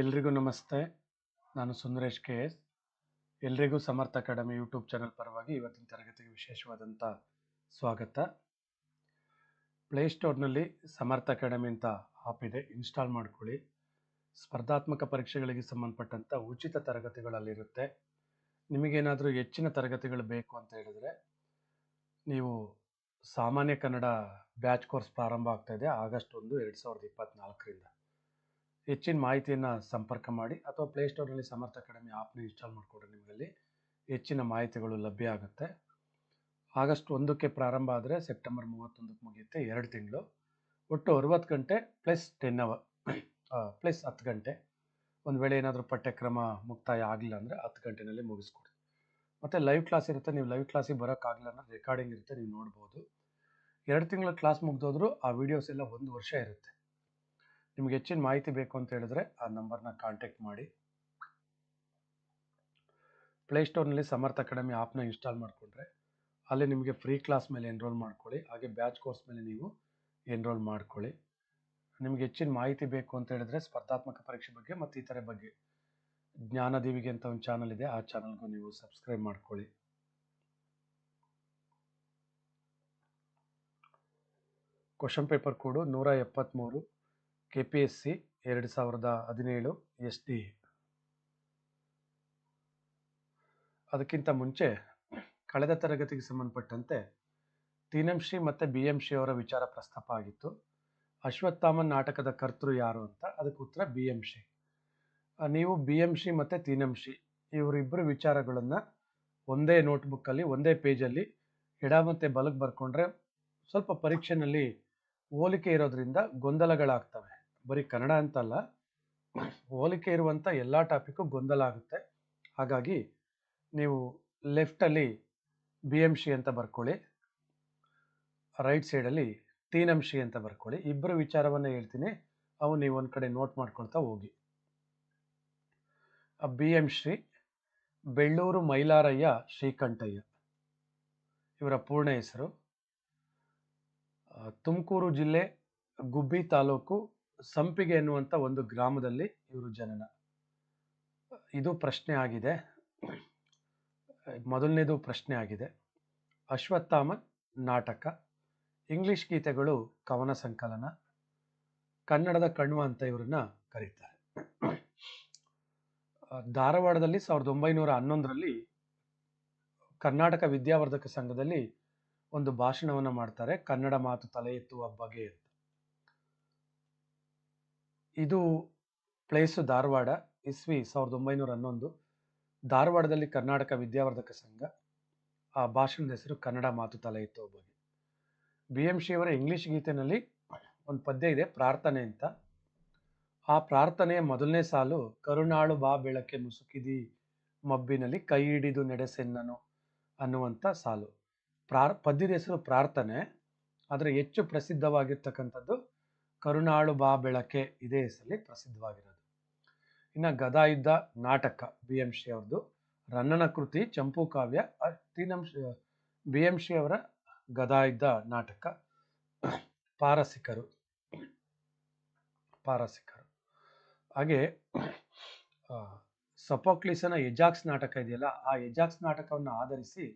ಎಲ್ರಿಗೂ ನಮಸ್ತೆ. ನಾನು ಸುಂದರೇಶ್ ಕೆ ಎಸ್. ಎಲ್ರಿಗೂ ಸಮರ್ಥ ಅಕಾಡೆಮಿ ಯೂಟ್ಯೂಬ್ ಚಾನಲ್ ಪರವಾಗಿ ಇವತ್ತಿನ ತರಗತಿಗೆ ವಿಶೇಷವಾದಂಥ ಸ್ವಾಗತ. ಪ್ಲೇಸ್ಟೋರ್ನಲ್ಲಿ ಸಮರ್ಥ ಅಕಾಡೆಮಿ ಅಂತ ಆಪ್ ಇದೆ. ಇನ್ಸ್ಟಾಲ್ ಮಾಡ್ಕೊಳ್ಳಿ. ಸ್ಪರ್ಧಾತ್ಮಕ ಪರೀಕ್ಷೆಗಳಿಗೆ ಸಂಬಂಧಪಟ್ಟಂಥ ಉಚಿತ ತರಗತಿಗಳಲ್ಲಿರುತ್ತೆ. ನಿಮಗೇನಾದರೂ ಹೆಚ್ಚಿನ ತರಗತಿಗಳು ಬೇಕು ಅಂತ ಹೇಳಿದ್ರೆ ನೀವು ಸಾಮಾನ್ಯ ಕನ್ನಡ ಬ್ಯಾಚ್ ಕೋರ್ಸ್ ಪ್ರಾರಂಭ ಆಗ್ತಾ ಇದೆ ಆಗಸ್ಟ್ ಒಂದು, ಎರಡು ಸಾವಿರದ ಇಪ್ಪತ್ತ್ನಾಲ್ಕರಿಂದ ಹೆಚ್ಚಿನ ಮಾಹಿತಿಯನ್ನು ಸಂಪರ್ಕ ಮಾಡಿ ಅಥವಾ ಪ್ಲೇಸ್ಟೋರ್ನಲ್ಲಿ ಸಮರ್ಥ ಅಕಾಡೆಮಿ ಆ್ಯಪ್ನ ಇನ್ಸ್ಟಾಲ್ ಮಾಡಿಕೊಂಡ್ರೆ ನಿಮಗಲ್ಲಿ ಹೆಚ್ಚಿನ ಮಾಹಿತಿಗಳು ಲಭ್ಯ ಆಗುತ್ತೆ. ಆಗಸ್ಟ್ ಒಂದಕ್ಕೆ ಪ್ರಾರಂಭ ಆದರೆ ಸೆಪ್ಟೆಂಬರ್ ಮೂವತ್ತೊಂದಕ್ಕೆ ಮುಗಿಯುತ್ತೆ, ಎರಡು ತಿಂಗಳು. ಒಟ್ಟು ಅರುವತ್ತು ಗಂಟೆ ಪ್ಲಸ್ ಟೆನ್ ಅವರ್ ಪ್ಲಸ್ ಹತ್ತು ಗಂಟೆ. ಒಂದು ವೇಳೆ ಏನಾದರೂ ಪಠ್ಯಕ್ರಮ ಮುಕ್ತಾಯ ಆಗಲಿಲ್ಲ ಅಂದರೆ ಹತ್ತು ಗಂಟೆನಲ್ಲಿ ಮುಗಿಸ್ಕೊಡಿ. ಮತ್ತು ಲೈವ್ ಕ್ಲಾಸ್ ಇರುತ್ತೆ, ನೀವು ಲೈವ್ ಕ್ಲಾಸಿಗೆ ಬರೋಕ್ಕಾಗಲ್ಲ ಅಂದರೆ ರೆಕಾರ್ಡಿಂಗ್ ಇರುತ್ತೆ, ನೀವು ನೋಡ್ಬೋದು. ಎರಡು ತಿಂಗಳ ಕ್ಲಾಸ್ ಮುಗ್ದೋದ್ರೂ ಆ ವಿಡಿಯೋಸ್ ಎಲ್ಲ ಒಂದು ವರ್ಷ ಇರುತ್ತೆ. ನಿಮ್ಗೆ ಹೆಚ್ಚಿನ ಮಾಹಿತಿ ಬೇಕು ಅಂತ ಹೇಳಿದ್ರೆ ಆ ನಂಬರ್ನ ಕಾಂಟ್ಯಾಕ್ಟ್ ಮಾಡಿ. ಪ್ಲೇಸ್ಟೋರ್ನಲ್ಲಿ ಸಮರ್ಥ ಅಕಾಡೆಮಿ ಆ್ಯಪ್ನ ಇನ್ಸ್ಟಾಲ್ ಮಾಡಿಕೊಂಡ್ರೆ ಅಲ್ಲಿ ನಿಮಗೆ ಫ್ರೀ ಕ್ಲಾಸ್ ಮೇಲೆ ಎನ್ರೋಲ್ ಮಾಡ್ಕೊಳ್ಳಿ, ಹಾಗೆ ಬ್ಯಾಚ್ ಕೋರ್ಸ್ ಮೇಲೆ ನೀವು ಎನ್ರೋಲ್ ಮಾಡ್ಕೊಳ್ಳಿ. ನಿಮ್ಗೆ ಹೆಚ್ಚಿನ ಮಾಹಿತಿ ಬೇಕು ಅಂತ ಹೇಳಿದ್ರೆ ಸ್ಪರ್ಧಾತ್ಮಕ ಪರೀಕ್ಷೆ ಬಗ್ಗೆ ಮತ್ತು ಇತರೆ ಬಗ್ಗೆ ಜ್ಞಾನದೀವಿಗೆ ಅಂತ ಒಂದು ಚಾನಲ್ ಇದೆ, ಆ ಚಾನಲ್ಗೂ ನೀವು ಸಬ್ಸ್ಕ್ರೈಬ್ ಮಾಡ್ಕೊಳ್ಳಿ. ಕ್ವಶನ್ ಪೇಪರ್ ಕೋಡು ನೂರ ಎಪ್ಪತ್ತ್ಮೂರು ಕೆ ಪಿ ಎಸ್ ಸಿ ಎರಡು ಸಾವಿರದ ಹದಿನೇಳು ಎಸ್ ಡಿ ಅದಕ್ಕಿಂತ ಮುಂಚೆ ಕಳೆದ ತರಗತಿಗೆ ಸಂಬಂಧಪಟ್ಟಂತೆ ತೀನಂಶಿ ಮತ್ತು ಬಿ ಎಂ ಅವರ ವಿಚಾರ ಪ್ರಸ್ತಾಪ ಆಗಿತ್ತು. ಅಶ್ವತ್ಥಾಮನ್ ನಾಟಕದ ಕರ್ತೃ ಯಾರು ಅಂತ ಅದಕ್ಕೆ ಉತ್ತರ ಬಿ ಎಂ ಶ್ರೀ ನೀವು ಬಿ ಎಂ ಶ್ರೀ ಮತ್ತು ತೀನಂಶ್ರೀ ಇವರಿಬ್ಬರು ವಿಚಾರಗಳನ್ನು ಒಂದೇ ನೋಟ್ಬುಕ್ಕಲ್ಲಿ, ಒಂದೇ ಪೇಜಲ್ಲಿ ಎಡ ಮತ್ತು ಬಲಕ್ಕೆ ಬರ್ಕೊಂಡ್ರೆ ಸ್ವಲ್ಪ ಪರೀಕ್ಷೆನಲ್ಲಿ ಹೋಲಿಕೆ ಇರೋದ್ರಿಂದ ಗೊಂದಲಗಳಾಗ್ತವೆ. ಬರೀ ಕನ್ನಡ ಅಂತಲ್ಲ, ಹೋಲಿಕೆ ಇರುವಂಥ ಎಲ್ಲ ಟಾಪಿಕ್ಕು ಗೊಂದಲ ಆಗುತ್ತೆ. ಹಾಗಾಗಿ ನೀವು ಲೆಫ್ಟಲ್ಲಿ ಬಿ ಎಂ ಶಿ ಅಂತ ಬರ್ಕೊಳ್ಳಿ ರೈಟ್ ಸೈಡಲ್ಲಿ ತೀನಂಶಿ ಅಂತ ಬರ್ಕೊಳ್ಳಿ. ಇಬ್ಬರು ವಿಚಾರವನ್ನು ಹೇಳ್ತೀನಿ, ಅವು ನೀವು ಒಂದು ಕಡೆ ನೋಟ್ ಮಾಡ್ಕೊಳ್ತಾ ಹೋಗಿ. B M Shri Bellur Mailarayya Srikantaiah. ಇವರ ಪೂರ್ಣ ಹೆಸರು. ತುಮಕೂರು ಜಿಲ್ಲೆ, ಗುಬ್ಬಿ ತಾಲೂಕು ಸಂಪಿಗೆ ಎನ್ನುವಂಥ ಒಂದು ಗ್ರಾಮದಲ್ಲಿ ಇವರು ಜನನ. ಇದು ಪ್ರಶ್ನೆ ಆಗಿದೆ. ಮೊದಲನೇದು ಪ್ರಶ್ನೆ ಆಗಿದೆ. ಅಶ್ವತ್ಥಾಮ ನಾಟಕ, ಇಂಗ್ಲಿಷ್ ಗೀತೆಗಳು ಕವನ ಸಂಕಲನ, ಕನ್ನಡದ ಕಣ್ವ ಅಂತ ಇವರನ್ನ ಕರೀತಾರೆ. ಧಾರವಾಡದಲ್ಲಿ ಸಾವಿರದ ಒಂಬೈನೂರ ಹನ್ನೊಂದರಲ್ಲಿ ಕರ್ನಾಟಕ ವಿದ್ಯಾವರ್ಧಕ ಸಂಘದಲ್ಲಿ ಒಂದು ಭಾಷಣವನ್ನು ಮಾಡ್ತಾರೆ. ಕನ್ನಡ ಮಾತು ತಲೆ ಎತ್ತುವ ಬಗೆ ಇದು ಪ್ಲೇಸು ಧಾರವಾಡ, ಇಸ್ವಿ ಸಾವಿರದ ಒಂಬೈನೂರ ಹನ್ನೊಂದು. ಧಾರವಾಡದಲ್ಲಿ ಕರ್ನಾಟಕ ವಿದ್ಯಾವರ್ಧಕ ಸಂಘ. ಆ ಭಾಷಣದ ಹೆಸರು ಕನ್ನಡ ಮಾತು ತಲೆ ಇತ್ತು ಒಬ್ಬಗೆ ಬಿ. ಎಂ. ಅವರ ಇಂಗ್ಲೀಷ್ ಗೀತೆನಲ್ಲಿ ಒಂದು ಪದ್ಯ ಇದೆ, ಪ್ರಾರ್ಥನೆ ಅಂತ. ಆ ಪ್ರಾರ್ಥನೆಯ ಮೊದಲನೇ ಸಾಲು, ಕರುಣಾಳು ಬಾ ಬೆಳಕೆ ಮುಸುಕಿದಿ, ಮಬ್ಬಿನಲ್ಲಿ ಕೈ ಹಿಡಿದು ನಡೆಸೆನ್ನನು ಅನ್ನುವಂಥ ಸಾಲು. ಪ್ರಾರ್, ಪದ್ಯದ ಹೆಸರು ಪ್ರಾರ್ಥನೆ. ಆದರೆ ಹೆಚ್ಚು ಪ್ರಸಿದ್ಧವಾಗಿರ್ತಕ್ಕಂಥದ್ದು ಕರುಣಾಳು ಬಾ ಬೆಳಕೆ ಇದೇ ಹೆಸರಲ್ಲಿ ಪ್ರಸಿದ್ಧವಾಗಿರೋದು. ಇನ್ನು ಗದಾಯುದ್ಧ ನಾಟಕ ಬಿ ಎಂ ಶ್ರೀ ಅವ್ರದ್ದು ರನ್ನನ ಕೃತಿ ಚಂಪು ಕಾವ್ಯ ತೀನಂಶ ಬಿ ಎಂ ಶ್ರೀ ಅವರ ಗದಾಯುದ್ಧ ನಾಟಕ. ಪಾರಸಿಕರು. ಪಾರಸಿಕರು. ಹಾಗೆ ಸಪೋಕ್ಲಿಸನ ಎಜಾಕ್ಸ್ ನಾಟಕ ಇದೆಯಲ್ಲ, ಆ ಎಜಾಕ್ಸ್ ನಾಟಕವನ್ನು ಆಧರಿಸಿ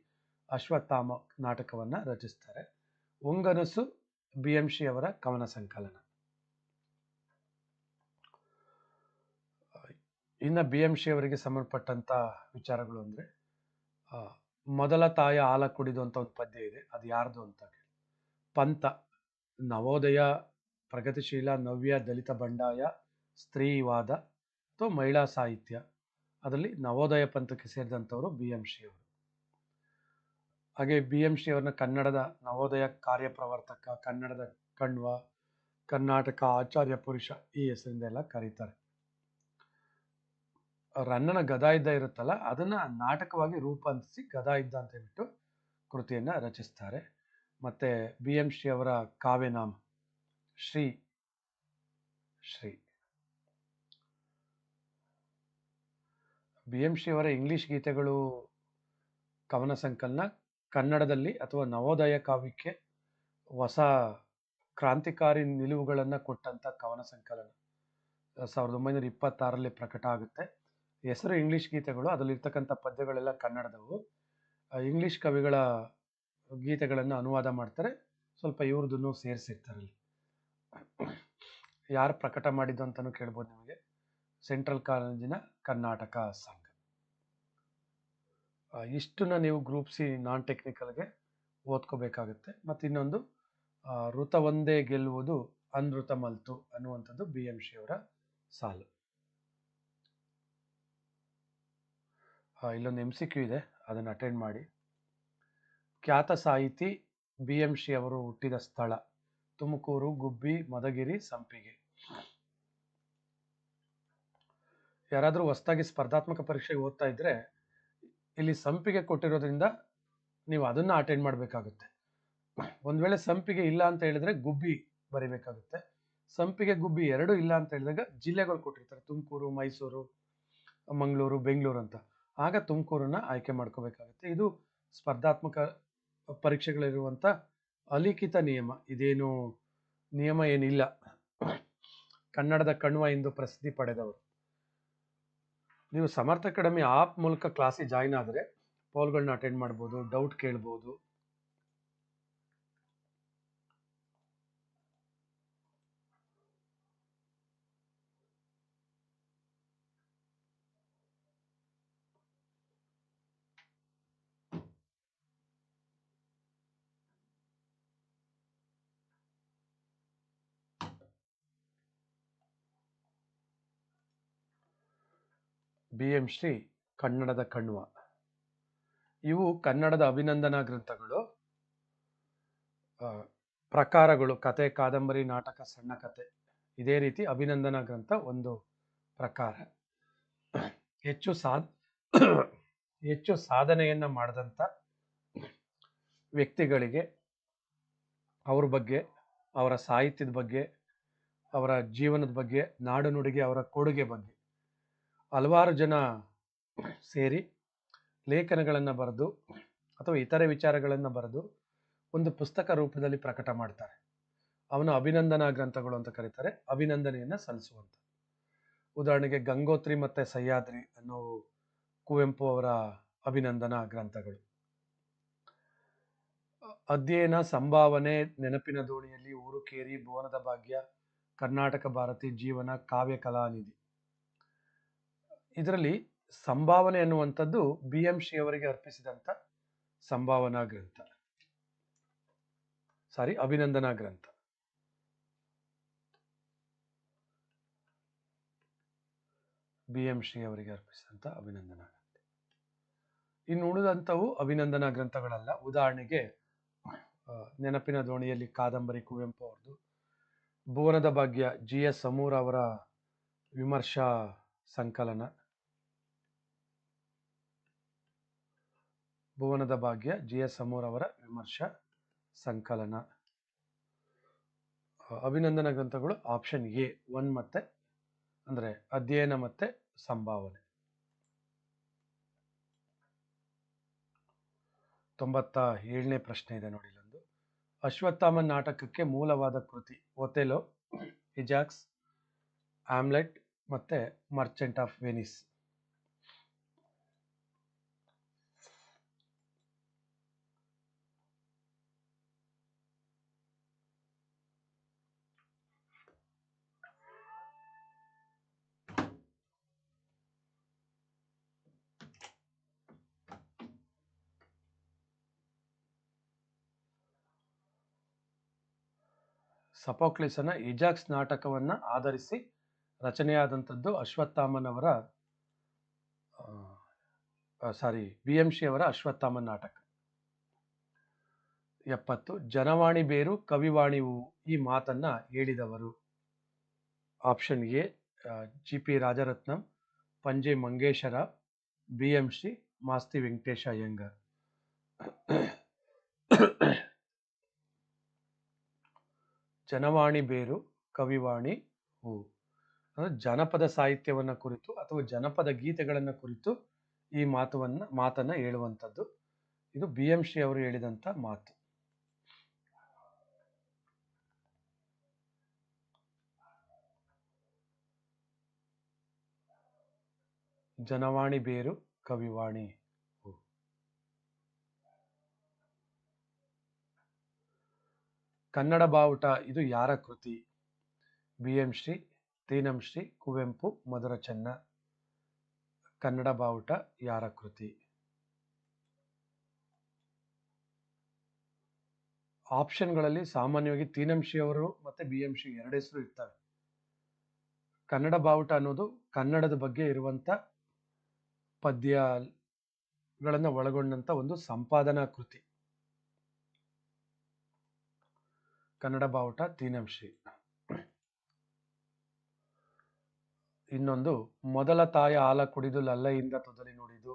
ಅಶ್ವತ್ಥಾಮ ನಾಟಕವನ್ನು ರಚಿಸ್ತಾರೆ. ಒಂಗನಸು ಬಿ ಎಂ ಶ್ರೀ ಅವರ ಕವನ ಸಂಕಲನ. ಇನ್ನು ಬಿ ಎಂ ಶಿ ಅವರಿಗೆ ಸಂಬಂಧಪಟ್ಟಂಥ ವಿಚಾರಗಳು ಅಂದರೆ ಮೊದಲ ತಾಯ ಆಲ ಕುಡಿದು ಅಂತ ಒಂದು ಪದ್ಯ ಇದೆ, ಅದು ಯಾರ್ದು ಅಂತ ಪಂಥ ನವೋದಯ, ಪ್ರಗತಿಶೀಲ, ನವ್ಯ, ದಲಿತ ಬಂಡಾಯ, ಸ್ತ್ರೀವಾದ ಅಥವಾ ಮಹಿಳಾ ಸಾಹಿತ್ಯ, ಅದರಲ್ಲಿ ನವೋದಯ ಪಂಥಕ್ಕೆ ಸೇರಿದಂಥವರು ಬಿ ಎಂ ಶಿ ಅವರು. ಹಾಗೆ ಬಿ ಎಂ ಶಿ ಅವ್ರನ್ನ ಕನ್ನಡದ ನವೋದಯ ಕಾರ್ಯಪ್ರವರ್ತಕ, ಕನ್ನಡದ ಕಣ್ವ, ಕರ್ನಾಟಕ ಆಚಾರ್ಯ ಪುರುಷ ಈ ಹೆಸರಿಂದ ಎಲ್ಲ ಕರೀತಾರೆ. ರನ್ನನ ಗದಾಯುದ್ಧ ಇರುತ್ತಲ್ಲ, ಅದನ್ನ ನಾಟಕವಾಗಿ ರೂಪಾಂತರಿಸಿ ಗದಾಯುದ್ಧ ಅಂತ ಹೇಳ್ಬಿಟ್ಟು ಕೃತಿಯನ್ನ ರಚಿಸ್ತಾರೆ. ಮತ್ತೆ ಬಿ ಎಂ ಶ್ರೀ ಅವರ ಕಾವ್ಯನಾಮ ಶ್ರೀ ಶ್ರೀ. ಬಿ ಎಂ ಶ್ರೀ ಅವರ ಇಂಗ್ಲಿಷ್ ಗೀತೆಗಳು ಕವನ ಸಂಕಲನ, ಕನ್ನಡದಲ್ಲಿ ಅಥವಾ ನವೋದಯ ಕಾವ್ಯಕ್ಕೆ ಹೊಸ ಕ್ರಾಂತಿಕಾರಿ ನಿಲುವುಗಳನ್ನು ಕೊಟ್ಟಂಥ ಕವನ ಸಂಕಲನ. ಸಾವಿರದ ಒಂಬೈನೂರ ಇಪ್ಪತ್ತಾರರಲ್ಲಿ ಪ್ರಕಟ ಆಗುತ್ತೆ. ಹೆಸರು ಇಂಗ್ಲಿಷ್ ಗೀತೆಗಳು ಅದರಲ್ಲಿರ್ತಕ್ಕಂಥ ಪದ್ಯಗಳೆಲ್ಲ ಕನ್ನಡದವು. ಇಂಗ್ಲೀಷ್ ಕವಿಗಳ ಗೀತೆಗಳನ್ನು ಅನುವಾದ ಮಾಡ್ತಾರೆ. ಸ್ವಲ್ಪ ಇವ್ರದನ್ನು ಸೇರಿಸಿರ್ತಾರೆ ಅಲ್ಲಿ. ಯಾರು ಪ್ರಕಟ ಮಾಡಿದ್ದು ಅಂತಲೂ ಕೇಳ್ಬೋದು ನಿಮಗೆ. ಸೆಂಟ್ರಲ್ ಕಾಲೇಜಿನ ಕರ್ನಾಟಕ ಸಂಘ. ಇಷ್ಟನ್ನ ನೀವು ಗ್ರೂಪ್ ಸಿ ನಾನ್ ಟೆಕ್ನಿಕಲ್ಗೆ ಓದ್ಕೋಬೇಕಾಗುತ್ತೆ. ಮತ್ತು ಇನ್ನೊಂದು ಋತ ಒಂದೇ ಗೆಲ್ಲುವುದು ಅನೃತ ಮಲ್ತು ಅನ್ನುವಂಥದ್ದು ಬಿ ಎಂ ಶಿ ಅವರ ಸಾಲು. ಇಲ್ಲೊಂದು ಎಂ ಸಿ ಕ್ಯೂ ಇದೆ, ಅದನ್ನು ಅಟೆಂಡ್ ಮಾಡಿ. ಖ್ಯಾತ ಸಾಹಿತಿ ಬಿ ಎಂ ಶಿ ಅವರು ಹುಟ್ಟಿದ ಸ್ಥಳ, ತುಮಕೂರು, ಗುಬ್ಬಿ, ಮದಗಿರಿ, ಸಂಪಿಗೆ. ಯಾರಾದರೂ ಹೊಸದಾಗಿ ಸ್ಪರ್ಧಾತ್ಮಕ ಪರೀಕ್ಷೆಗೆ ಓದ್ತಾ ಇದ್ರೆ, ಇಲ್ಲಿ ಸಂಪಿಗೆ ಕೊಟ್ಟಿರೋದ್ರಿಂದ ನೀವು ಅದನ್ನು ಅಟೆಂಡ್ ಮಾಡಬೇಕಾಗುತ್ತೆ. ಒಂದು ವೇಳೆ ಸಂಪಿಗೆ ಇಲ್ಲ ಅಂತ ಹೇಳಿದ್ರೆ ಗುಬ್ಬಿ ಬರಿಬೇಕಾಗುತ್ತೆ. ಸಂಪಿಗೆ, ಗುಬ್ಬಿ ಎರಡು ಇಲ್ಲ ಅಂತ ಹೇಳಿದಾಗ ಜಿಲ್ಲೆಗಳು ಕೊಟ್ಟಿರ್ತಾರೆ, ತುಮಕೂರು, ಮೈಸೂರು, ಮಂಗಳೂರು, ಬೆಂಗಳೂರು ಅಂತ. ಆಗ ತುಮಕೂರನ್ನ ಆಯ್ಕೆ ಮಾಡ್ಕೋಬೇಕಾಗುತ್ತೆ. ಇದು ಸ್ಪರ್ಧಾತ್ಮಕ ಪರೀಕ್ಷೆಗಳಿರುವಂಥ ಅಲಿಖಿತ ನಿಯಮ. ಇದೇನು ನಿಯಮ ಏನಿಲ್ಲ. ಕನ್ನಡದ ಕಣ್ವ ಎಂದು ಪ್ರಸಿದ್ಧಿ ಪಡೆದವರು. ನೀವು ಸಮರ್ಥ ಅಕಾಡೆಮಿ ಆಪ್ ಮೂಲಕ ಕ್ಲಾಸಿಗೆ ಜಾಯ್ನ್ ಆದರೆ ಪೋಲ್ಗಳನ್ನ ಅಟೆಂಡ್ ಮಾಡ್ಬೋದು, ಡೌಟ್ ಕೇಳ್ಬೋದು ಬಿ ಎಂ ಶ್ರೀ ಕನ್ನಡದ ಕಣ್ವ. ಇವು ಕನ್ನಡದ ಅಭಿನಂದನಾ ಗ್ರಂಥಗಳು. ಪ್ರಕಾರಗಳು, ಕತೆ, ಕಾದಂಬರಿ, ನಾಟಕ, ಸಣ್ಣ ಕತೆ. ಇದೇ ರೀತಿ ಅಭಿನಂದನಾ ಗ್ರಂಥ ಒಂದು ಪ್ರಕಾರ. ಹೆಚ್ಚು ಸಾಧ್ ಹೆಚ್ಚು ಸಾಧನೆಯನ್ನ ಮಾಡಿದಂಥ ವ್ಯಕ್ತಿಗಳಿಗೆ ಅವ್ರ ಬಗ್ಗೆ, ಅವರ ಸಾಹಿತ್ಯದ ಬಗ್ಗೆ, ಅವರ ಜೀವನದ ಬಗ್ಗೆ, ನಾಡು ನುಡಿಗೆ, ಅವರ ಕೊಡುಗೆ ಬಗ್ಗೆ ಹಲವಾರು ಜನ ಸೇರಿ ಲೇಖನಗಳನ್ನು ಬರೆದು ಅಥವಾ ಇತರೆ ವಿಚಾರಗಳನ್ನು ಬರೆದು ಒಂದು ಪುಸ್ತಕ ರೂಪದಲ್ಲಿ ಪ್ರಕಟ ಮಾಡ್ತಾರೆ. ಅವನ ಅಭಿನಂದನಾ ಗ್ರಂಥಗಳು ಅಂತ ಕರೀತಾರೆ. ಅಭಿನಂದನೆಯನ್ನು ಸಲ್ಲಿಸುವಂಥ ಉದಾಹರಣೆಗೆ ಗಂಗೋತ್ರಿ ಮತ್ತು ಸಹ್ಯಾದ್ರಿ ಅನ್ನೋ ಕುವೆಂಪು ಅವರ ಅಭಿನಂದನಾ ಗ್ರಂಥಗಳು. ಅಧ್ಯಯನ, ಸಂಭಾವನೆ, ನೆನಪಿನ ದೋಣಿಯಲ್ಲಿ ಊರುಕೇರಿ ಭುವನದ ಭಾಗ್ಯ, ಕರ್ನಾಟಕ ಭಾರತಿ ಜೀವನ, ಕಾವ್ಯ, ಕಲಾನಿಧಿ. ಇದರಲ್ಲಿ ಸಂಭಾವನೆ ಅನ್ನುವಂಥದ್ದು ಬಿ ಎಂ ಶ್ರೀ ಅವರಿಗೆ ಅರ್ಪಿಸಿದಂತ ಸಂಭಾವನಾ ಗ್ರಂಥ. ಸಾರಿ ಅಭಿನಂದನಾ ಗ್ರಂಥ. ಬಿ ಎಂ ಶ್ರೀ ಅವರಿಗೆ ಅರ್ಪಿಸಿದಂತ ಅಭಿನಂದನಾ ಗ್ರಂಥ. ಇನ್ನು ಉಳಿದಂಥವು ಅಭಿನಂದನಾ ಗ್ರಂಥಗಳಲ್ಲ. ಉದಾಹರಣೆಗೆ ನೆನಪಿನ ದೋಣಿಯಲ್ಲಿ ಕಾದಂಬರಿ ಕುವೆಂಪು ಅವರದು ಭುವನದ ಭಾಗ್ಯ ಜಿ ಎಸ್ ಸಮೂರ್ ಅವರ ವಿಮರ್ಶಾ ಸಂಕಲನ. ಭುವನದ ಭಾಗ್ಯ, ಜಿ ಎಸ್ ಅವರ ವಿಮರ್ಶಾ, ಸಂಕಲನ. ಅಭಿನಂದನ ಗ್ರಂಥಗಳು ಆಪ್ಷನ್ ಎ ಒನ್ ಮತ್ತೆ, ಅಂದ್ರೆ ಅಧ್ಯಯನ ಮತ್ತೆ ಸಂಭಾವನೆ. ತೊಂಬತ್ತ ಏಳನೇ ಪ್ರಶ್ನೆ ಇದೆ ನೋಡಿ ಇಲ್ಲೊಂದು ಅಶ್ವತ್ಥಾಮನ್ ನಾಟಕಕ್ಕೆ ಮೂಲವಾದ ಕೃತಿ ಒಥೆಲೋ ಇಜಾಕ್ಸ್ ಆಮ್ಲೆಟ್ ಮತ್ತೆ ಮರ್ಚೆಂಟ್ ಆಫ್ ವೆನಿಸ್ ಸಪೋಕ್ಲಿಸನ ಇಜಾಕ್ಸ್ ನಾಟಕವನ್ನ ಆಧರಿಸಿ ರಚನೆಯಾದಂಥದ್ದು ಅಶ್ವತ್ಥಾಮನವರ ಸಾರಿ ಬಿ ಎಂ ಶಿ ಅವರ ಅಶ್ವತ್ಥಾಮನ್ ನಾಟಕ. ಎಪ್ಪತ್ತು, ಜನವಾಣಿ ಬೇರು, ಕವಿವಾಣಿ ಈ ಮಾತನ್ನ ಹೇಳಿದವರು. Option A G P Rajaratnam, Panje ಮಂಗೇಶರ B M Shri Masti Venkatesha Iyengar ಜನವಾಣಿ ಬೇರು, ಕವಿವಾಣಿ, ಹೂ. ಅಂದರೆ ಜನಪದ ಸಾಹಿತ್ಯವನ್ನು ಕುರಿತು ಅಥವಾ ಜನಪದ ಗೀತೆಗಳನ್ನು ಕುರಿತು ಈ ಮಾತುವನ್ನು, ಮಾತನ್ನು ಹೇಳುವಂಥದ್ದು. ಇದು ಬಿ ಎಂ ಶ್ರೀ ಅವರು ಹೇಳಿದಂಥ ಮಾತು. ಜನವಾಣಿ ಬೇರು, ಕವಿವಾಣಿ. ಕನ್ನಡ ಬಾವುಟ ಇದು ಯಾರ ಕೃತಿ? B M Shri, Tinam Kuvempu, Madhura Chenna. Kannada ಬಾವುಟ ಯಾರ ಕೃತಿ? ಆಪ್ಷನ್ಗಳಲ್ಲಿ ಸಾಮಾನ್ಯವಾಗಿ ತೀನಂಶಿ ಅವರು ಮತ್ತೆ ಬಿ ಎಂ ಶ್ರೀ ಎರಡು ಹೆಸರು ಇರ್ತವೆ. ಕನ್ನಡ ಬಾವುಟ ಅನ್ನೋದು ಕನ್ನಡದ ಬಗ್ಗೆ ಇರುವಂತ ಪದ್ಯಗಳನ್ನು ಒಳಗೊಂಡಂತ ಒಂದು ಸಂಪಾದನಾ ಕೃತಿ. ಕನ್ನಡ ಬಾವುಟ ತೀನಂಶಿ ಇನ್ನೊಂದು, ಮೊದಲ ತಾಯ ಆಲ ಕುಡಿದು ಲಲ್ಲೆಯಿಂದ ತೊದಲಿ ನುಡಿದು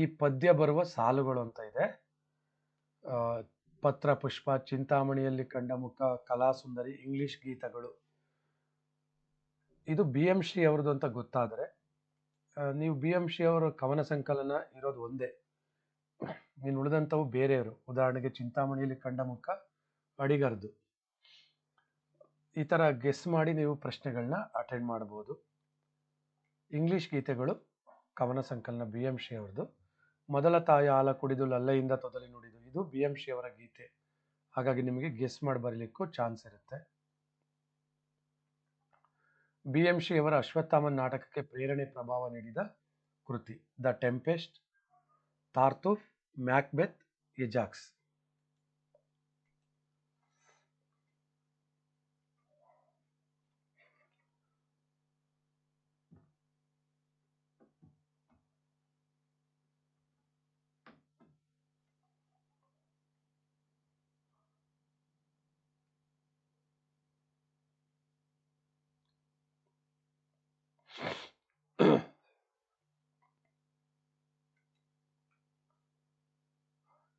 ಈ ಪದ್ಯ ಬರುವ ಸಾಲುಗಳು ಅಂತ ಇದೆ. ಪತ್ರ, ಪುಷ್ಪ, ಚಿಂತಾಮಣಿಯಲ್ಲಿ ಕಂಡ ಮುಖ, ಕಲಾ ಸುಂದರಿ, ಇಂಗ್ಲಿಷ್ ಗೀತಗಳು. ಇದು ಬಿ ಎಂ ಶ್ರೀ ಅವ್ರದ್ದು ಅಂತ ಗೊತ್ತಾದರೆ ನೀವು ಬಿ ಎಂ ಶ್ರೀ ಅವರ ಕವನ ಸಂಕಲನ ಇರೋದು ಒಂದೇ. ನೀನು ಉಳಿದಂಥವು ಬೇರೆಯವರು. ಉದಾಹರಣೆಗೆ ಚಿಂತಾಮಣಿಯಲ್ಲಿ ಕಂಡ ಮುಖ ಅಡಿಗರ್ದು. ಈ ಥರ ಗೆಸ್ ಮಾಡಿ ನೀವು ಪ್ರಶ್ನೆಗಳನ್ನ ಅಟೆಂಡ್ ಮಾಡ್ಬೋದು. ಇಂಗ್ಲಿಷ್ ಗೀತೆಗಳು, ಕವನ ಸಂಕಲನ ಬಿ ಎಂ ಶ್ರೀ ಅವ್ರದ್ದು ಮೊದಲ ತಾಯಿ ಆಲ ಕುಡಿದು ಲಲ್ಲೆಯಿಂದ ತೊದಲಿ ನುಡಿದು, ಇದು ಬಿ ಎಂ ಶಿ ಅವರ ಗೀತೆ. ಹಾಗಾಗಿ ನಿಮಗೆ ಗೆಸ್ ಮಾಡಿ ಬರಲಿಕ್ಕೂ ಚಾನ್ಸ್ ಇರುತ್ತೆ. ಬಿ ಎಂ ಶಿ ಅವರ ಅಶ್ವತ್ಥಾಮನ್ ನಾಟಕಕ್ಕೆ ಪ್ರೇರಣೆ ಪ್ರಭಾವ ನೀಡಿದ ಕೃತಿ the Tempest Tartuffe Macbeth Ajax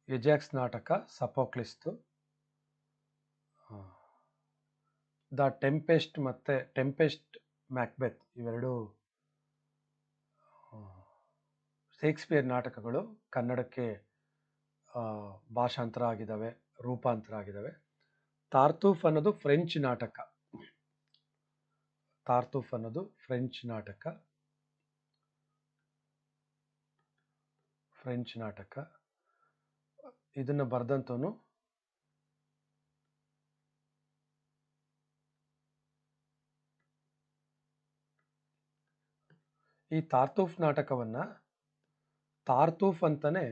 Ajax ನಾಟಕ ಸಪೋಕ್ಲಿಸ್ತು. ದ ಟೆಂಪೆಸ್ಟ್ ಮತ್ತು ಟೆಂಪೆಸ್ಟ್ ಮ್ಯಾಕ್ಬೆತ್ ಇವೆರಡು ಶೇಕ್ಸ್ಪಿಯರ್ ನಾಟಕಗಳು ಕನ್ನಡಕ್ಕೆ ಭಾಷಾಂತರ ಆಗಿದ್ದಾವೆ, ರೂಪಾಂತರ ಆಗಿದ್ದಾವೆ. ತಾರ್ತೂಫ್ ಅನ್ನೋದು ಫ್ರೆಂಚ್ ನಾಟಕ. ತಾರ್ತೂಫ್ ಅನ್ನೋದು ಫ್ರೆಂಚ್ ನಾಟಕ. ಫ್ರೆಂಚ್ ನಾಟಕ. ಇದನ್ನ ಬರೆದಂಥವನು ಈ ತಾರ್ತೂಫ್ ನಾಟಕವನ್ನ ತಾರ್ತೂಫ್ ಅಂತಾನೆ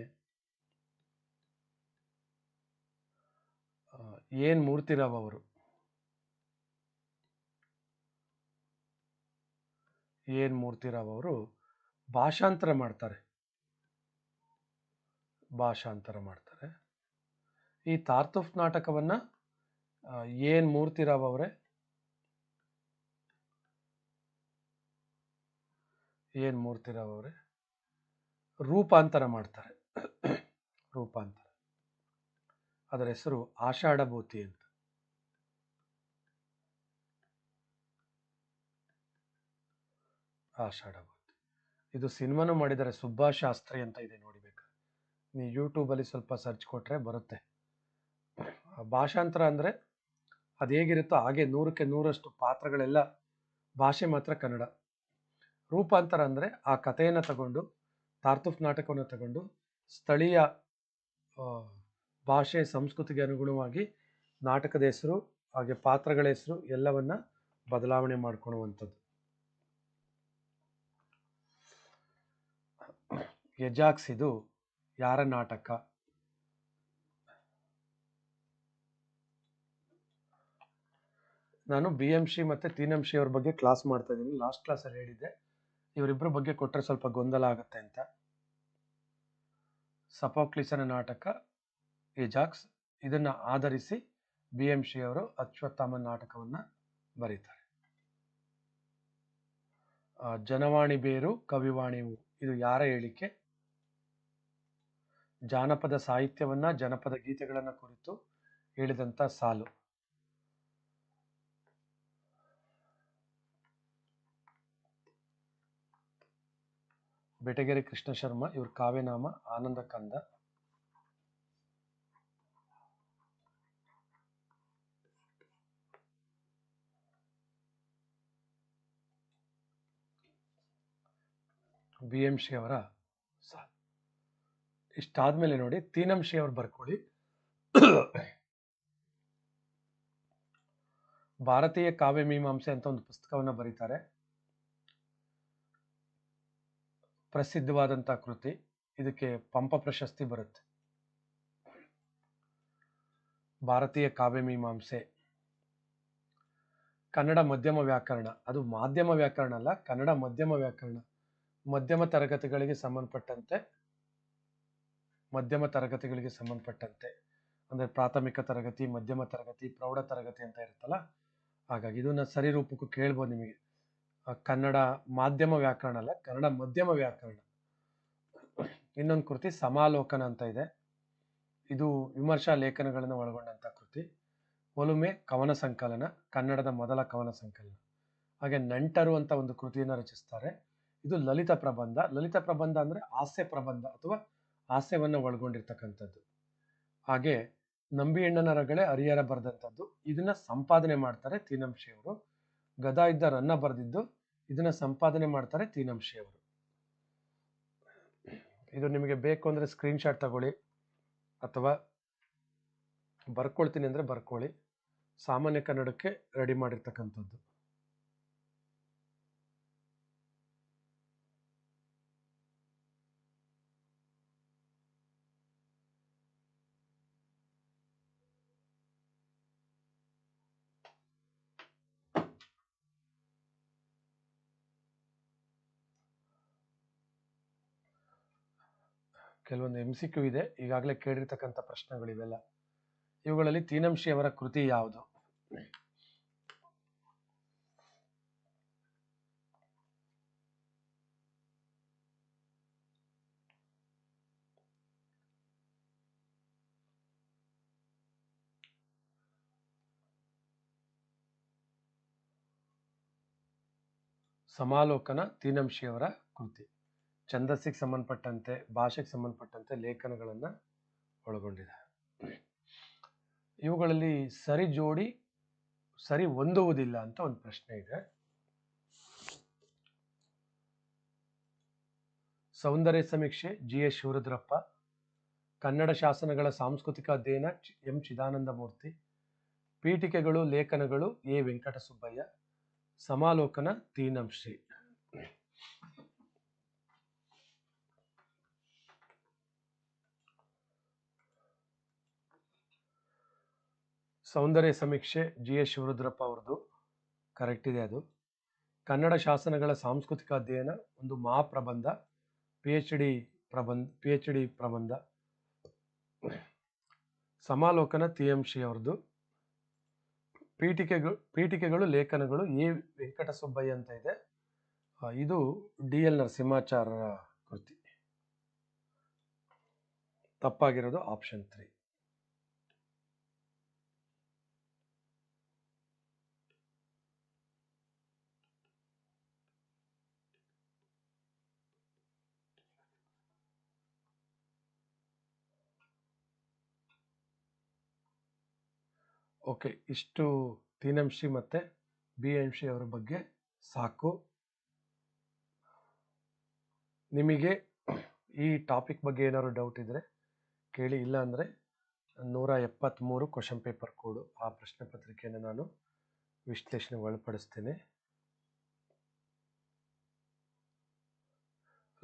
ಏನು ಏನ್ ಮೂರ್ತಿರಾವ್ ಅವರು? ಏನ್ ಮೂರ್ತಿರಾವ್ ಅವರು? ಭಾಷಾಂತರ ಮಾಡ್ತಾರೆ. ಭಾಷಾಂತರ ಮಾಡ್ತಾರೆ. ಈ ತಾರ್ತುಫ್ ನಾಟಕವನ್ನ ಏನು ಮೂರ್ತಿರಾವ್ ಅವರೇ? ಏನ್ ಮೂರ್ತಿರಾವ್ ಅವರೇ? ರೂಪಾಂತರ ಮಾಡ್ತಾರೆ. ರೂಪಾಂತರ. ಅದರ ಹೆಸರು ಆಷಾಢಭೂತಿ ಅಂತ. ಆಷಾಢಭೂತಿ. ಇದು ಸಿನಿಮಾನು ಮಾಡಿದರೆ ಸುಭಾಷ್ ಶಾಸ್ತ್ರಿ ಅಂತ ಇದೆ ನೋಡಿಬೇಕು. ನೀವು ಯೂಟ್ಯೂಬಲ್ಲಿ ಸ್ವಲ್ಪ ಸರ್ಚ್ ಕೊಟ್ಟರೆ ಬರುತ್ತೆ. ಭಾಷಾಂತರ ಅಂದರೆ ಅದು ಹೇಗಿರುತ್ತೋ ಹಾಗೆ ನೂರಕ್ಕೆ ನೂರಷ್ಟು ಪಾತ್ರಗಳೆಲ್ಲ ಭಾಷೆ ಮಾತ್ರ ಕನ್ನಡ. ರೂಪಾಂತರ ಅಂದರೆ ಆ ಕಥೆಯನ್ನು ತಗೊಂಡು, ತಾರ್ತುಫ್ ನಾಟಕವನ್ನು ತಗೊಂಡು, ಸ್ಥಳೀಯ ಭಾಷೆ ಸಂಸ್ಕೃತಿಗೆ ಅನುಗುಣವಾಗಿ ನಾಟಕದ ಹೆಸರು, ಹಾಗೆ ಪಾತ್ರಗಳ ಹೆಸರು ಎಲ್ಲವನ್ನ ಬದಲಾವಣೆ ಮಾಡ್ಕೊಳ್ಳುವಂಥದ್ದು ಎಜಾಕ್ಸ್ ಇದು ಯಾರ ನಾಟಕ? ನಾನು ಬಿ ಎಂ ಶಿ ಮತ್ತು ಎಂ ಶಿ ಅವ್ರ ಬಗ್ಗೆ ಕ್ಲಾಸ್ ಮಾಡ್ತಾ ಇದ್ದೀನಿ. ಲಾಸ್ಟ್ ಕ್ಲಾಸಲ್ಲಿ ಹೇಳಿದ್ದೆ ಇವರಿಬ್ಬರ ಬಗ್ಗೆ ಕೊಟ್ಟರೆ ಸ್ವಲ್ಪ ಗೊಂದಲ ಆಗುತ್ತೆ ಅಂತ. ಸಪೋಕ್ಲಿಸನ ನಾಟಕ ಎಜಾಕ್ಸ್ ಇದನ್ನು ಆಧರಿಸಿ ಬಿ ಎಂ ಶಿ ಅವರು ಅಶ್ವತ್ಥಾಮ ನಾಟಕವನ್ನು ಬರೀತಾರೆ. ಜನವಾಣಿ ಬೇರು, ಕವಿವಾಣಿ. ಇದು ಯಾರ ಹೇಳಿಕೆ? ಜಾನಪದ ಸಾಹಿತ್ಯವನ್ನ, ಜನಪದ ಗೀತೆಗಳನ್ನ ಕುರಿತು ಹೇಳಿದಂತ ಸಾಲು. ಬೆಟಗೆರೆ ಕೃಷ್ಣ ಶರ್ಮ, ಇವ್ರ ಕಾವ್ಯನಾಮ ಆನಂದ ಕಂದ. ಬಿ ಎಂ ಶ್ರೀ ಅವರ ಇಷ್ಟಾದ್ಮೇಲೆ ನೋಡಿ, ತೀನಂ ಶ್ರೀ ಅವ್ರು ಬರ್ಕೊಳ್ಳಿ. ಭಾರತೀಯ ಕಾವ್ಯ ಮೀಮಾಂಸೆ ಅಂತ ಒಂದು ಪುಸ್ತಕವನ್ನ ಬರೀತಾರೆ. ಪ್ರಸಿದ್ಧವಾದಂತಹ ಕೃತಿ. ಇದಕ್ಕೆ ಪಂಪ ಪ್ರಶಸ್ತಿ ಬರುತ್ತೆ. ಭಾರತೀಯ ಕಾವ್ಯ ಮೀಮಾಂಸೆ. ಕನ್ನಡ ಮಧ್ಯಮ ವ್ಯಾಕರಣ. ಅದು ಮಾಧ್ಯಮ ವ್ಯಾಕರಣ ಅಲ್ಲ, ಕನ್ನಡ ಮಧ್ಯಮ ವ್ಯಾಕರಣ. ಮಧ್ಯಮ ತರಗತಿಗಳಿಗೆ ಸಂಬಂಧಪಟ್ಟಂತೆ, ಮಧ್ಯಮ ತರಗತಿಗಳಿಗೆ ಸಂಬಂಧಪಟ್ಟಂತೆ. ಅಂದ್ರೆ ಪ್ರಾಥಮಿಕ ತರಗತಿ, ಮಧ್ಯಮ ತರಗತಿ, ಪ್ರೌಢ ತರಗತಿ ಅಂತ ಇರುತ್ತಲ್ಲ? ಹಾಗಾಗಿ ಇದನ್ನ ಸರಿ ರೂಪಕ್ಕೂ ಕೇಳ್ಬೋದು ನಿಮಗೆ. ಕನ್ನಡ ಮಾಧ್ಯಮ ವ್ಯಾಕರಣ ಅಲ್ಲ, ಕನ್ನಡ ಮಧ್ಯಮ ವ್ಯಾಕರಣ. ಇನ್ನೊಂದು ಕೃತಿ ಸಮಾಲೋಕನ ಅಂತ ಇದೆ. ಇದು ವಿಮರ್ಶಾ ಲೇಖನಗಳನ್ನು ಒಳಗೊಂಡಂತ ಕೃತಿ. ಒಲುಮೆ ಕವನ ಸಂಕಲನ, ಕನ್ನಡದ ಮೊದಲ ಕವನ ಸಂಕಲನ. ಹಾಗೆ ನಂಟರು ಅಂತ ಒಂದು ಕೃತಿಯನ್ನು ರಚಿಸ್ತಾರೆ. ಇದು ಲಲಿತ ಪ್ರಬಂಧ. ಲಲಿತ ಪ್ರಬಂಧ ಅಂದ್ರೆ ಹಾಸ್ಯ ಪ್ರಬಂಧ ಅಥವಾ ಹಾಸ್ಯವನ್ನು ಒಳಗೊಂಡಿರ್ತಕ್ಕಂಥದ್ದು. ಹಾಗೆ ನಂಬಿ ರಗಳೆ ಹರಿಹರ ಬರೆದಂಥದ್ದು. ಇದನ್ನ ಸಂಪಾದನೆ ಮಾಡ್ತಾರೆ ತೀನಂಶಿ ಅವರು. ಗದಾ ಇದ್ದ ರನ್ನ ಬರೆದಿದ್ದು, ಇದನ್ನ ಸಂಪಾದನೆ ಮಾಡ್ತಾರೆ ತೀನಂಶಿ ಅವರು. ಇದು ನಿಮಗೆ ಬೇಕು ಅಂದರೆ ಸ್ಕ್ರೀನ್ಶಾಟ್ ತಗೊಳ್ಳಿ, ಅಥವಾ ಬರ್ಕೊಳ್ತೀನಿ ಅಂದ್ರೆ ಬರ್ಕೊಳ್ಳಿ. ಸಾಮಾನ್ಯ ಕನ್ನಡಕ್ಕೆ ರೆಡಿ ಮಾಡಿರ್ತಕ್ಕಂಥದ್ದು. ಕೆಲವೊಂದು ಎಂ ಸಿ ಕ್ಯೂ ಇದೆ. ಈಗಾಗಲೇ ಕೇಳಿರ್ತಕ್ಕಂಥ ಪ್ರಶ್ನೆಗಳಿವೆಲ್ಲ. ಇವುಗಳಲ್ಲಿ ತೀನಂಶಿ ಅವರ ಕೃತಿ ಯಾವುದು? ಸಮಾಲೋಕನ ತೀನಂಶಿಯವರ ಕೃತಿ. ಛಂದಸ್ಸಿಗೆ ಸಂಬಂಧಪಟ್ಟಂತೆ, ಭಾಷೆಗೆ ಸಂಬಂಧಪಟ್ಟಂತೆ ಲೇಖನಗಳನ್ನು ಒಳಗೊಂಡಿದೆ. ಇವುಗಳಲ್ಲಿ ಸರಿ ಜೋಡಿ, ಸರಿ ಹೊಂದುವುದಿಲ್ಲ ಅಂತ ಒಂದು ಪ್ರಶ್ನೆ ಇದೆ. ಸೌಂದರ್ಯ ಸಮೀಕ್ಷೆ ಜಿ ಎಸ್ ಶಿವರುದ್ರಪ್ಪ, ಕನ್ನಡ ಶಾಸನಗಳ ಸಾಂಸ್ಕೃತಿಕ ಅಧ್ಯಯನ ಎಂ ಚಿದಾನಂದ ಮೂರ್ತಿ, ಪೀಠಿಕೆಗಳು, ಲೇಖನಗಳು ಎ ವೆಂಕಟಸುಬ್ಬಯ್ಯ, ಸಮಾಲೋಕನ ತೀನಂಶ್ರೀ. ಸೌಂದರ್ಯ ಸಮೀಕ್ಷೆ ಜಿ ಎಸ್ ಶಿವರುದ್ರಪ್ಪ ಅವ್ರದ್ದು. ಕರೆಕ್ಟ್ ಇದೆ ಅದು. ಕನ್ನಡ ಶಾಸನಗಳ ಸಾಂಸ್ಕೃತಿಕ ಅಧ್ಯಯನ, ಒಂದು ಮಹಾಪ್ರಬಂಧ ಪಿ ಎಚ್ ಡಿ ಪ್ರಬಂಧ ಪಿ ಎಚ್ ಡಿ ಪ್ರಬಂಧ. ಸಮಾಲೋಕನ ಟಿ ಎಂ ಶಿ ಅವ್ರದ್ದು. ಪೀಠಿಕೆಗಳು ಪೀಠಿಕೆಗಳು, ಲೇಖನಗಳು ಎ ವೆಂಕಟಸುಬ್ಬಯ್ಯ ಅಂತ ಇದೆ. ಇದು ಡಿ ಎಲ್ ನರಸಿಂಹಾಚಾರ್ಯರ ಕೃತಿ. ತಪ್ಪಾಗಿರೋದು ಆಪ್ಷನ್ ತ್ರೀ ಓಕೆ, ಇಷ್ಟು ತೀನಂಶಿ ಮತ್ತೆ ಬಿ ಎಂ ಶಿ ಅವರ ಬಗ್ಗೆ ಸಾಕು. ನಿಮಗೆ ಈ ಟಾಪಿಕ್ ಬಗ್ಗೆ ಏನಾದ್ರು ಡೌಟ್ ಇದ್ರೆ ಕೇಳಿ, ಇಲ್ಲ ಅಂದರೆ ನೂರ ಎಪ್ಪತ್ತ್ಮೂರು ಕ್ವಶನ್ ಪೇಪರ್ ಕೋಡು. ಆ ಪ್ರಶ್ನೆ ಪತ್ರಿಕೆಯನ್ನು ನಾನು ವಿಶ್ಲೇಷಣೆ ಒಳಪಡಿಸ್ತೇನೆ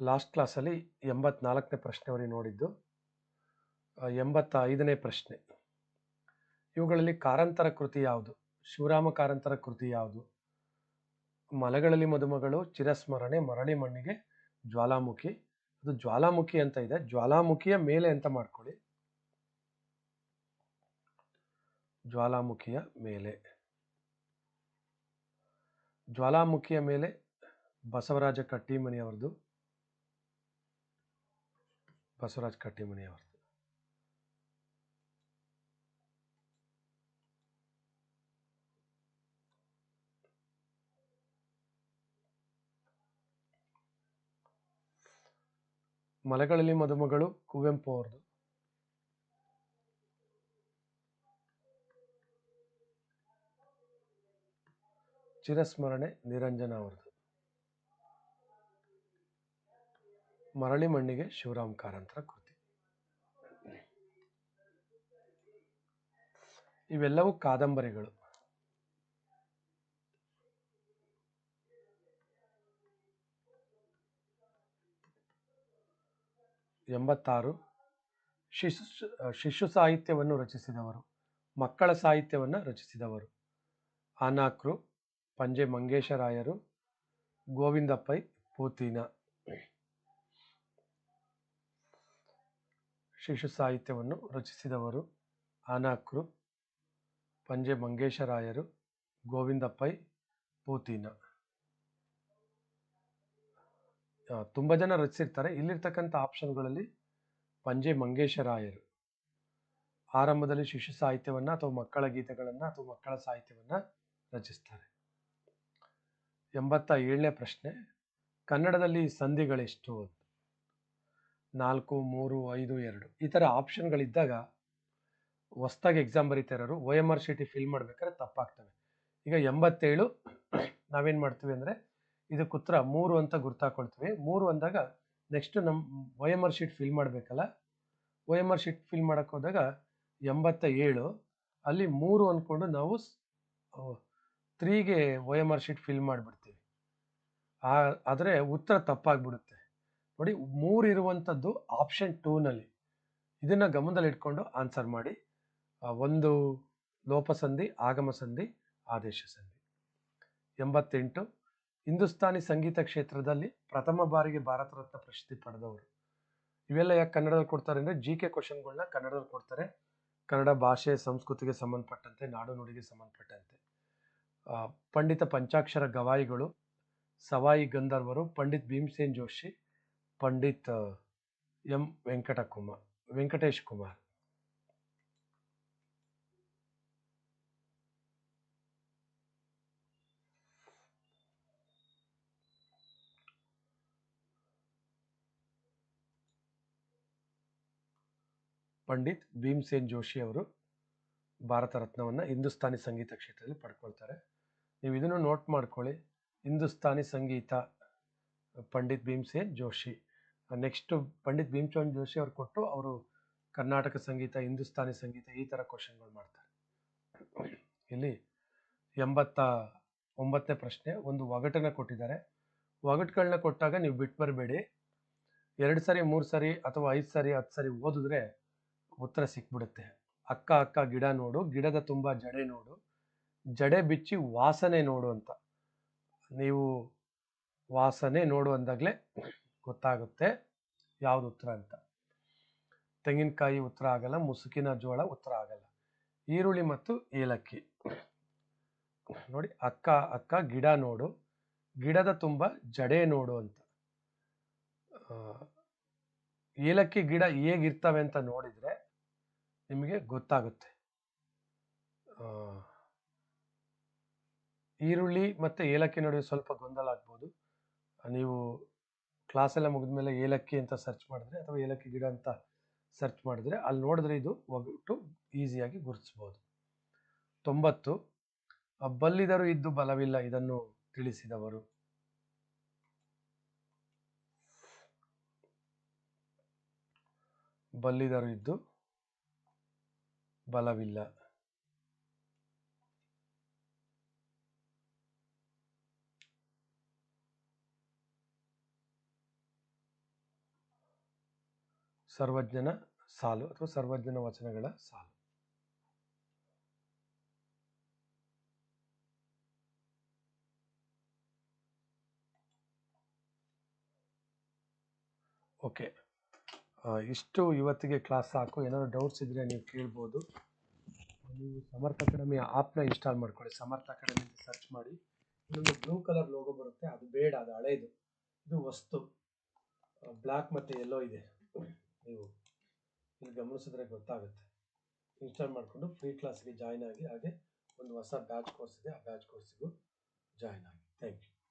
ಲಾಸ್ಟ್ ಕ್ಲಾಸಲ್ಲಿ ಎಂಬತ್ನಾಲ್ಕನೇ ಪ್ರಶ್ನೆವರೆಗೆ ನೋಡಿದ್ದು. ಎಂಬತ್ತೈದನೇ ಪ್ರಶ್ನೆ. ಇವುಗಳಲ್ಲಿ ಕಾರಂತರ ಕೃತಿ ಯಾವುದು? ಶಿವರಾಮ ಕಾರಂತರ ಕೃತಿ ಯಾವುದು? ಮಲೆಗಳಲ್ಲಿ ಮದುಮಗಳು, ಚಿರಸ್ಮರಣೆ, ಮರಳಿ ಮಣ್ಣಿಗೆ ಜ್ವಾಲಾಮುಖಿ. ಅದು ಜ್ವಾಲಾಮುಖಿ ಅಂತ ಇದೆ. ಜ್ವಾಲಾಮುಖಿಯ ಮೇಲೆ ಅಂತ ಮಾಡ್ಕೊಳ್ಳಿ. ಜ್ವಾಲಾಮುಖಿಯ ಮೇಲೆ. ಜ್ವಾಲಾಮುಖಿಯ ಮೇಲೆ ಬಸವರಾಜ ಕಟ್ಟಿಮನಿ ಅವರದು ಬಸವರಾಜ ಕಟ್ಟಿಮನಿ ಮಲೆಗಳಲ್ಲಿ ಮದುಮಗಳು ಕುವೆಂಪು ಅವ್ರದ್ದು ಚಿರಸ್ಮರಣೆ ನಿರಂಜನ ಅವರದು. ಮರಳಿ ಮಣ್ಣಿಗೆ ಶಿವರಾಮ್ ಕಾರಂತರ ಕೃತಿ. ಇವೆಲ್ಲವೂ ಕಾದಂಬರಿಗಳು. ಎಂಬತ್ತಾರು. ಶಿಶು ಶಿಶು ಸಾಹಿತ್ಯವನ್ನು ರಚಿಸಿದವರು, ಮಕ್ಕಳ ಸಾಹಿತ್ಯವನ್ನು ರಚಿಸಿದವರು. ಆನಾಕ್ರು, ಪಂಜೆ ಮಂಗೇಶರಾಯರು, ಗೋವಿಂದಪ್ಪೈ ಪೈ ಪೂತಿನ. ಶಿಶು ಸಾಹಿತ್ಯವನ್ನು ರಚಿಸಿದವರು ಆನಾಕ್ರು, ಪಂಜೆ ಮಂಗೇಶರಾಯರು, ಗೋವಿಂದಪ್ಪೈ ಪೈ ಪೂತಿನ ಆ, ತುಂಬ ಜನ ರಚಿಸಿರ್ತಾರೆ. ಇಲ್ಲಿರ್ತಕ್ಕಂಥ ಆಪ್ಷನ್ಗಳಲ್ಲಿ ಪಂಜೆ ಮಂಗೇಶರಾಯರು ಆರಂಭದಲ್ಲಿ ಶಿಶು ಸಾಹಿತ್ಯವನ್ನ ಅಥವಾ ಮಕ್ಕಳ ಗೀತೆಗಳನ್ನ ಅಥವಾ ಮಕ್ಕಳ ಸಾಹಿತ್ಯವನ್ನ ರಚಿಸ್ತಾರೆ. ಎಂಬತ್ತ ಏಳನೇ ಪ್ರಶ್ನೆ, ಕನ್ನಡದಲ್ಲಿ ಸಂಧಿಗಳೆಷ್ಟು? ನಾಲ್ಕು, ಮೂರು, ಐದು, ಎರಡು. ಈ ಥರ ಆಪ್ಷನ್ಗಳಿದ್ದಾಗ ಹೊಸ್ದಾಗಿ ಎಕ್ಸಾಮ್ ಬರೀತಾ ಇರೋರು O M R sheet fill ಮಾಡ್ಬೇಕಾದ್ರೆ ತಪ್ಪಾಗ್ತವೆ. ಈಗ ಎಂಬತ್ತೇಳು ನಾವೇನು ಮಾಡ್ತೀವಿ ಅಂದರೆ ಇದಕ್ಕೆ ಉತ್ತರ ಮೂರು ಅಂತ ಗುರ್ತಾಕೊಳ್ತೀವಿ. ಮೂರು ಅಂದಾಗ ನೆಕ್ಸ್ಟ್ ನಮ್ಮ O M R sheet fill ಮಾಡಬೇಕಲ್ಲ? O M R sheet fill ಮಾಡೋಕ್ಕೆ ಹೋದಾಗ ಎಂಬತ್ತ ಏಳು ಅಲ್ಲಿ ಮೂರು ಅಂದ್ಕೊಂಡು ನಾವು ತ್ರೀಗೆ O M R sheet fill ಮಾಡಿಬಿಡ್ತೀವಿ. ಆ, ಆದರೆ ಉತ್ತರ ತಪ್ಪಾಗ್ಬಿಡುತ್ತೆ. ನೋಡಿ, ಮೂರು ಇರುವಂಥದ್ದು ಆಪ್ಷನ್ ಟೂನಲ್ಲಿ ಇದನ್ನು ಗಮನದಲ್ಲಿ ಇಟ್ಕೊಂಡು ಆನ್ಸರ್ ಮಾಡಿ. ಒಂದು ಲೋಪಸಂಧಿ ಆಗಮ ಸಂಧಿ, ಆದೇಶ ಸಂಧಿ. ಎಂಬತ್ತೆಂಟು. ಹಿಂದೂಸ್ತಾನಿ ಸಂಗೀತ ಕ್ಷೇತ್ರದಲ್ಲಿ ಪ್ರಥಮ ಬಾರಿಗೆ ಭಾರತ ರತ್ನ ಪ್ರಶಸ್ತಿ ಪಡೆದವರು. ಇವೆಲ್ಲ ಯಾಕೆ ಕನ್ನಡದಲ್ಲಿ ಕೊಡ್ತಾರೆ ಅಂದರೆ ಜಿ ಕೆ ಕ್ವಶನ್ಗಳನ್ನ ಕನ್ನಡದಲ್ಲಿ ಕೊಡ್ತಾರೆ. ಕನ್ನಡ ಭಾಷೆ ಸಂಸ್ಕೃತಿಗೆ ಸಂಬಂಧಪಟ್ಟಂತೆ, ನಾಡು ನುಡಿಗೆ ಸಂಬಂಧಪಟ್ಟಂತೆ. ಪಂಡಿತ ಪಂಚಾಕ್ಷರ ಗವಾಯಿಗಳು, ಸವಾಯಿ ಗಂಧರ್ವರು, ಪಂಡಿತ್ ಭೀಮಸೇನ್ ಜೋಶಿ, ಪಂಡಿತ್, ಎಂ ವೆಂಕಟಕುಮಾರ್ ವೆಂಕಟೇಶ್ ಕುಮಾರ್. ಪಂಡಿತ್ ಭೀಮ್ಸೇನ್ ಜೋಶಿ ಅವರು ಭಾರತ ರತ್ನವನ್ನು ಹಿಂದೂಸ್ತಾನಿ ಸಂಗೀತ ಕ್ಷೇತ್ರದಲ್ಲಿ ಪಡ್ಕೊಳ್ತಾರೆ. ನೀವು ಇದನ್ನು ನೋಟ್ ಮಾಡ್ಕೊಳ್ಳಿ. ಹಿಂದೂಸ್ತಾನಿ ಸಂಗೀತ ಪಂಡಿತ್ ಭೀಮ್ಸೇನ್ ಜೋಶಿ. ನೆಕ್ಸ್ಟ್ ಪಂಡಿತ್ ಭೀಮ್ಸೇನ್ ಜೋಶಿ ಅವ್ರು ಕೊಟ್ಟು ಅವರು ಕರ್ನಾಟಕ ಸಂಗೀತ, ಹಿಂದೂಸ್ತಾನಿ ಸಂಗೀತ ಈ ಥರ ಕ್ವಶನ್ಗಳು ಮಾಡ್ತಾರೆ. ಇಲ್ಲಿ ಎಂಬತ್ತ ಒಂಬತ್ತನೇ ಪ್ರಶ್ನೆ, ಒಂದು ಒಗಟನ್ನು ಕೊಟ್ಟಿದ್ದಾರೆ. ಒಗಟುಗಳನ್ನ ಕೊಟ್ಟಾಗ ನೀವು ಬಿಟ್ಟು ಬರಬೇಡಿ. ಎರಡು ಸರಿ, ಮೂರು ಸರಿ ಅಥವಾ ಐದು ಸರಿ, ಹತ್ತು ಸರಿ ಓದಿದ್ರೆ ಉತ್ತರ ಸಿಕ್ಬಿಡುತ್ತೆ. ಅಕ್ಕ ಅಕ್ಕ ಗಿಡ ನೋಡು, ಗಿಡದ ತುಂಬ ಜಡೆ ನೋಡು, ಜಡೆ ಬಿಚ್ಚಿ ವಾಸನೆ ನೋಡು ಅಂತ. ನೀವು ವಾಸನೆ ನೋಡು ಅಂದಾಗಲೇ ಗೊತ್ತಾಗುತ್ತೆ ಯಾವುದು ಉತ್ತರ ಅಂತ. ತೆಂಗಿನಕಾಯಿ ಉತ್ತರ ಆಗಲ್ಲ, ಮುಸುಕಿನ ಜೋಳ ಉತ್ತರ ಆಗಲ್ಲ. ಈರುಳ್ಳಿ ಮತ್ತು ಏಲಕ್ಕಿ. ನೋಡಿ, ಅಕ್ಕ ಅಕ್ಕ ಗಿಡ ನೋಡು, ಗಿಡದ ತುಂಬ ಜಡೆ ನೋಡು ಅಂತ. ಏಲಕ್ಕಿ ಗಿಡ ಹೇಗಿರ್ತವೆ ಅಂತ ನೋಡಿದ್ರೆ ನಿಮಗೆ ಗೊತ್ತಾಗುತ್ತೆ. ಈರುಳ್ಳಿ ಮತ್ತು ಏಲಕ್ಕಿ ನಡುವೆ ಸ್ವಲ್ಪ ಗೊಂದಲ ಆಗ್ಬೋದು. ನೀವು ಕ್ಲಾಸ್ ಎಲ್ಲ ಮುಗಿದ್ಮೇಲೆ ಏಲಕ್ಕಿ ಅಂತ ಸರ್ಚ್ ಮಾಡಿದ್ರೆ ಅಥವಾ ಏಲಕ್ಕಿ ಗಿಡ ಅಂತ ಸರ್ಚ್ ಮಾಡಿದ್ರೆ ಅಲ್ಲಿ ನೋಡಿದ್ರೆ ಇದು ಒಗಟು ಈಸಿಯಾಗಿ ಗುರುತಿಸ್ಬೋದು. ತೊಂಬತ್ತು ಬಲ್ಲಿದರು ಇದ್ದು ಬಲವಿಲ್ಲ ಇದನ್ನು ತಿಳಿಸಿದವರು. ಬಲ್ಲಿದರು ಇದ್ದು ಬಲವಿಲ್ಲ. ಸರ್ವಜ್ಞನ ಸಾಲು ಅಥವಾ ಸರ್ವಜ್ಞನ ವಚನಗಳ ಸಾಲು. ಓಕೆ. ಇಷ್ಟು ಇವತ್ತಿಗೆ ಕ್ಲಾಸ್ ಸಾಕು. ಏನಾದ್ರು ಡೌಟ್ಸ್ ಇದ್ದರೆ ನೀವು ಕೇಳ್ಬೋದು. ನೀವು ಸಮರ್ಥ ಅಕಾಡೆಮಿ ಆ್ಯಪ್ನ ಇನ್ಸ್ಟಾಲ್ ಮಾಡ್ಕೊಳ್ಳಿ. ಸಮರ್ಥ ಅಕಾಡೆಮಿ ಅಂತ ಸರ್ಚ್ ಮಾಡಿ. ಇನ್ನೊಂದು ಬ್ಲೂ ಕಲರ್ ಲೋಗೋ ಬರುತ್ತೆ. ಅದು ಬೇಡ, ಅದು ಹಳೇದು. ಇದು ವಸ್ತು. ಬ್ಲ್ಯಾಕ್ ಮತ್ತು ಎಲ್ಲೋ ಇದೆ. ನೀವು ಇಲ್ಲಿ ಗಮನಿಸಿದ್ರೆ ಗೊತ್ತಾಗುತ್ತೆ. ಇನ್ಸ್ಟಾಲ್ ಮಾಡಿಕೊಂಡು ಫ್ರೀ ಕ್ಲಾಸ್ಗೆ ಜಾಯ್ನ್ ಆಗಿ ಹಾಗೆ ಒಂದು ಹೊಸ ಬ್ಯಾಚ್ ಕೋರ್ಸ್ ಇದೆ. ಆ ಬ್ಯಾಚ್ ಕೋರ್ಸಿಗೂ ಜಾಯ್ನ್ ಆಗಿ. Thank you